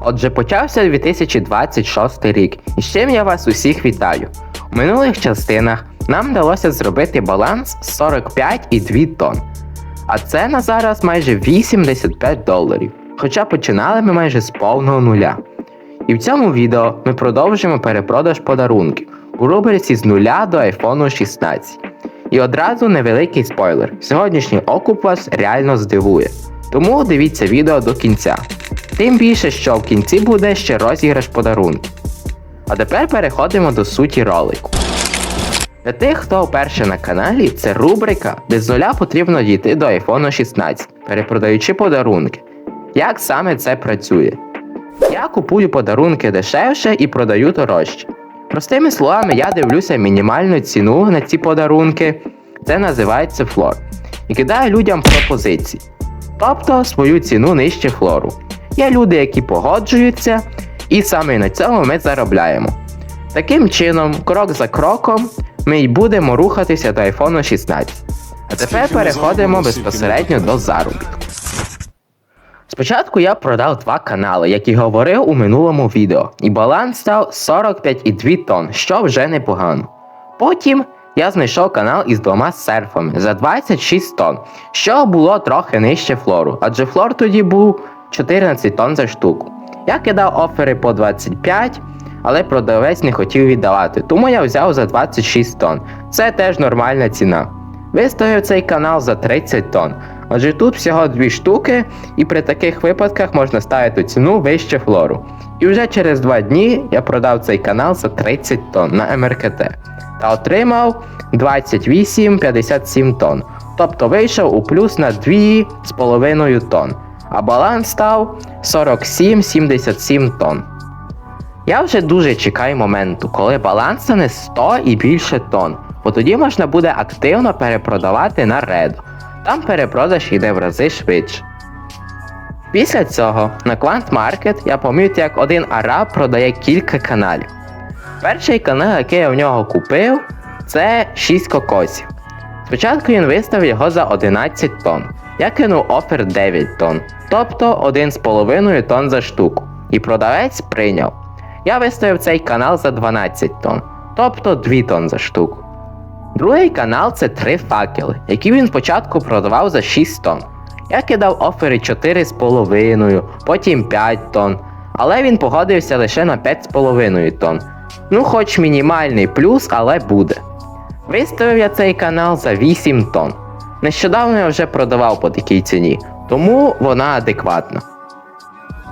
Отже, почався 2026 рік, і з чим я вас усіх вітаю. У минулих частинах нам вдалося зробити баланс 45,2 тонн. А це на зараз майже 85 доларів. Хоча починали ми майже з повного нуля. І в цьому відео ми продовжуємо перепродаж подарунків у рубриці з нуля до iPhone 16. І одразу невеликий спойлер: сьогоднішній окуп вас реально здивує. Тому дивіться відео до кінця. Тим більше, що в кінці буде ще розіграш подарунків. А тепер переходимо до суті ролику. Для тих, хто вперше на каналі, це рубрика, де з нуля потрібно дійти до iPhone 16, перепродаючи подарунки. Як саме це працює? Я купую подарунки дешевше і продаю дорожче. Простими словами, я дивлюся мінімальну ціну на ці подарунки, це називається флор, і кидаю людям пропозиції. Тобто свою ціну нижче флору. Є люди, які погоджуються, і саме на цьому ми заробляємо. Таким чином, крок за кроком, ми й будемо рухатися до iPhone 16. А тепер переходимо безпосередньо до заробітку. Спочатку я продав два канали, як і говорив у минулому відео, і баланс став 45,2 тонн, що вже непогано. Потім я знайшов канал із двома серфами за 26 тонн, що було трохи нижче флору, адже флор тоді був 14 тонн за штуку. Я кидав офери по 25, але продавець не хотів віддавати, тому я взяв за 26 тонн. Це теж нормальна ціна. Виставив цей канал за 30 тонн. Адже тут всього дві штуки, і при таких випадках можна ставити ціну вище флору. І вже через два дні я продав цей канал за 30 тонн на МРКТ та отримав 28,57 тонн. Тобто вийшов у плюс на 2,5 тонн, а баланс став 47,77 тонн. Я вже дуже чекаю моменту, коли баланс стане 100 і більше тонн, бо тоді можна буде активно перепродавати на Редо. Там перепродаж йде в рази швидше. Після цього на Quant Market я помітив, як один араб продає кілька каналів. Перший канал, який я в нього купив, це 6 кокосів. Спочатку він виставив його за 11 тонн. Я кинув офер 9 тонн, тобто 1,5 тонн за штуку. І продавець прийняв. Я виставив цей канал за 12 тонн, тобто 2 тонн за штуку. Другий канал це три факели, які він спочатку продавав за 6 тонн. Я кидав офери 4,5, потім 5 тонн, але він погодився лише на 5,5 тонн. Ну, хоч мінімальний плюс, але буде. Виставив я цей канал за 8 тонн. Нещодавно я вже продавав по такій ціні, тому вона адекватна.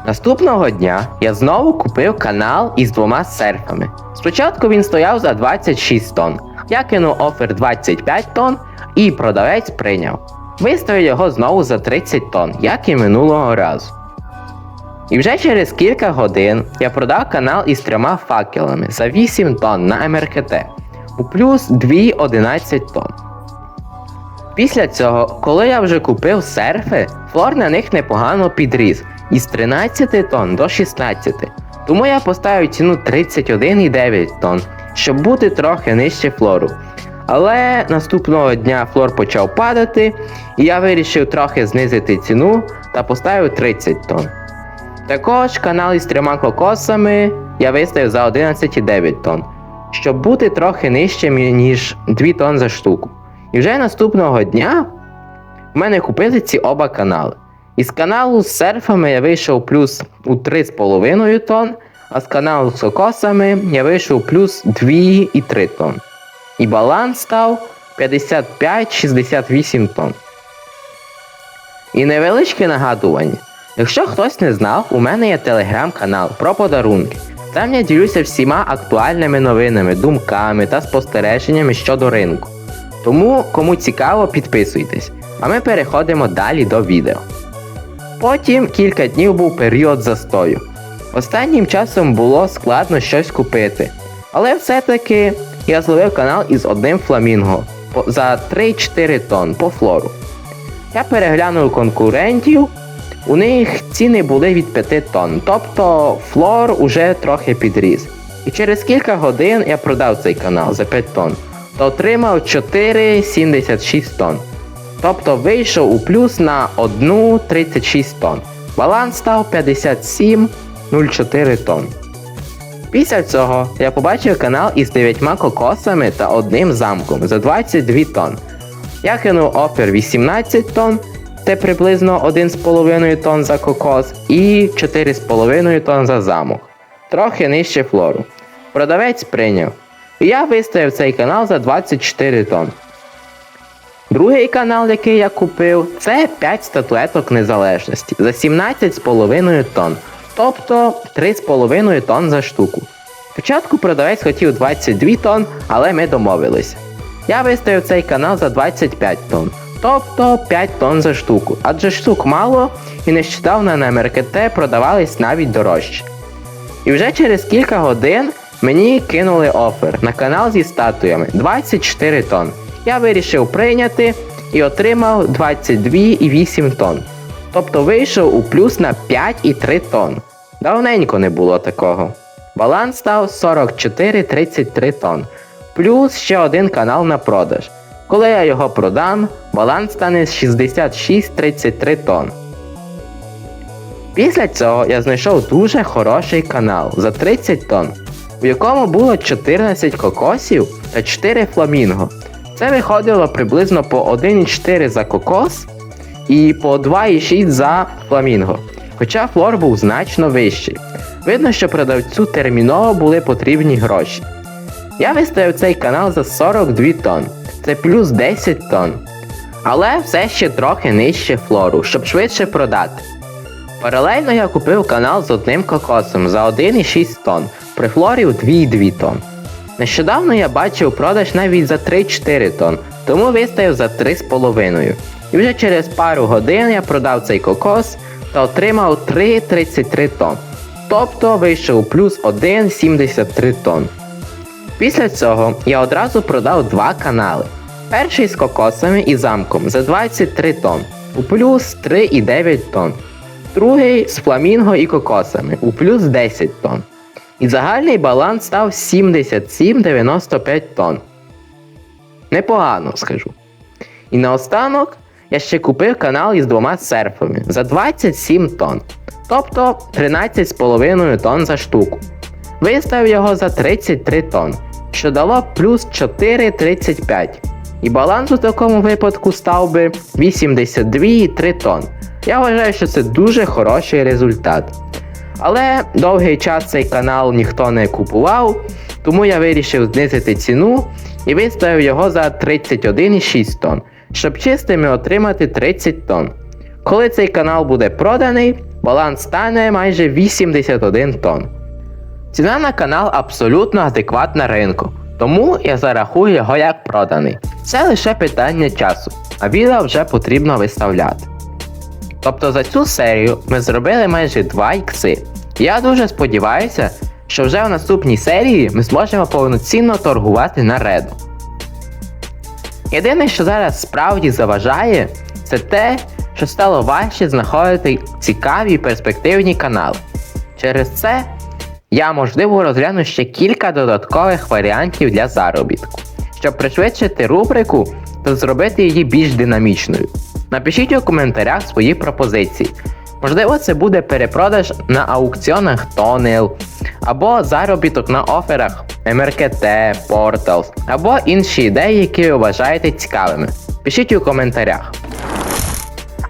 Наступного дня я знову купив канал із двома серфами. Спочатку він стояв за 26 тонн. Я кинув офер 25 тонн і продавець прийняв. Виставив його знову за 30 тонн, як і минулого разу. І вже через кілька годин я продав канал із трьома факелами за 8 тонн на МРКТ у плюс 2,11 тонн. Після цього, коли я вже купив серфи, флор на них непогано підріс із 13 тонн до 16. Тому я поставив ціну 31,9 тонн, щоб бути трохи нижче флору. Але наступного дня флор почав падати, і я вирішив трохи знизити ціну та поставив 30 тонн. Також канал із трьома кокосами я виставив за 11,9 тонн, щоб бути трохи нижчим, ніж 2 тонн за штуку. І вже наступного дня в мене купили ці оба канали. Із каналу з серфами я вийшов плюс у 3,5 тонн, а з каналу з кокосами я вийшов плюс 2,3 тонн. І баланс став 55-68 тонн. І невеличке нагадування. Якщо хтось не знав, у мене є телеграм-канал про подарунки. Там я ділюся всіма актуальними новинами, думками та спостереженнями щодо ринку. Тому, кому цікаво, підписуйтесь. А ми переходимо далі до відео. Потім кілька днів був період застою. Останнім часом було складно щось купити. Але все-таки я зловив канал із одним фламінго за 3-4 тонн по флору. Я переглянув конкурентів, у них ціни були від 5 тонн, тобто флор уже трохи підріс. І через кілька годин я продав цей канал за 5 тонн, та отримав 4,76 тонн. Тобто вийшов у плюс на 1,36 тонн. Баланс став 57 0,04 тонн. Після цього я побачив канал із 9 кокосами та одним замком за 22 тонн. Я кинув офер 18 тонн, це приблизно 1,5 тонн за кокос, і 4,5 тонн за замок. Трохи нижче флору. Продавець прийняв. Я виставив цей канал за 24 тонн. Другий канал, який я купив, це 5 статуеток незалежності за 17,5 тонн, тобто 3,5 тонн за штуку. Спочатку продавець хотів 22 тонн, але ми домовилися. Я виставив цей канал за 25 тонн, тобто 5 тонн за штуку, адже штук мало і нещодавно на МРКТ продавались навіть дорожче. І вже через кілька годин мені кинули офер на канал зі статуями 24 тонн. Я вирішив прийняти і отримав 22,8 тонн. Тобто вийшов у плюс на 5,3 тонн. Давненько не було такого. Баланс став 44,33 тонн. Плюс ще один канал на продаж. Коли я його продам, баланс стане 66,33 тонн. Pісля цього я знайшов дуже хороший канал за 30 тонн, у якому було 14 кокосів та 4 фламінго. Це виходило приблизно по 1,4 за кокос і по 2,6 за фламінго. Хоча флор був значно вищий. Видно, що продавцю терміново були потрібні гроші. Я виставив цей канал за 42 тонн, це плюс 10 тонн. Але все ще трохи нижче флору, щоб швидше продати. Паралельно я купив канал з одним кокосом за 1,6 тонн, при флорі в 2,2 тонн. Нещодавно я бачив продаж навіть за 3-4 тонн, тому виставив за 3,5. І вже через пару годин я продав цей кокос та отримав 3,33 тонн. Тобто вийшов у плюс 1,73 тонн. Після цього я одразу продав два канали. Перший з кокосами і замком за 23 тонн, у плюс 3,9 тонн. Другий з фламінго і кокосами у плюс 10 тонн. І загальний баланс став 77,95 тонн. Непогано скажу. І наостанок я ще купив канал із двома серфами за 27 тонн, тобто 13,5 тонн за штуку. Виставив його за 33 тонн, що дало плюс 4,35. І баланс у такому випадку став би 82,3 тонн. Я вважаю, що це дуже хороший результат. Але довгий час цей канал ніхто не купував, тому я вирішив знизити ціну і виставив його за 31,6 тонн, щоб чистими отримати 30 тонн. Коли цей канал буде проданий, баланс стане майже 81 тонн. Ціна на канал абсолютно адекватна ринку, тому я зарахую його як проданий. Це лише питання часу, а відео вже потрібно виставляти. Тобто за цю серію ми зробили майже 2 ікси. Я дуже сподіваюся, що вже в наступній серії ми зможемо повноцінно торгувати на реду. Єдине, що зараз справді заважає, це те, що стало важче знаходити цікаві перспективні канали. Через це я можливо розгляну ще кілька додаткових варіантів для заробітку, щоб пришвидшити рубрику та зробити її більш динамічною. Напишіть у коментарях свої пропозиції. Можливо, це буде перепродаж на аукціонах Tonel, або заробіток на оферах MRKT, Portals, або інші ідеї, які ви вважаєте цікавими. Пишіть у коментарях.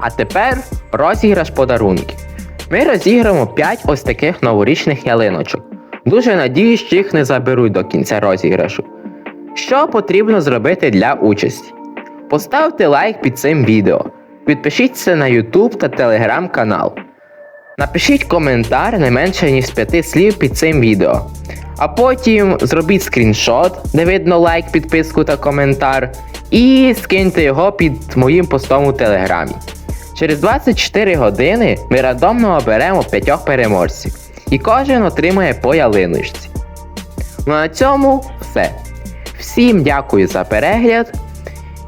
А тепер розіграш подарунків. Ми розіграємо 5 ось таких новорічних ялиночок. Дуже надіюсь, що їх не заберуть до кінця розіграшу. Що потрібно зробити для участі? Поставте лайк під цим відео. Підпишіться на YouTube та Telegram канал. Напишіть коментар не менше ніж 5 слів під цим відео. А потім зробіть скріншот, де видно лайк, підписку та коментар, і скиньте його під моїм постом у телеграмі. Через 24 години ми рандомно оберемо 5 переможців, і кожен отримає по ялиночці. Ну на цьому все. Всім дякую за перегляд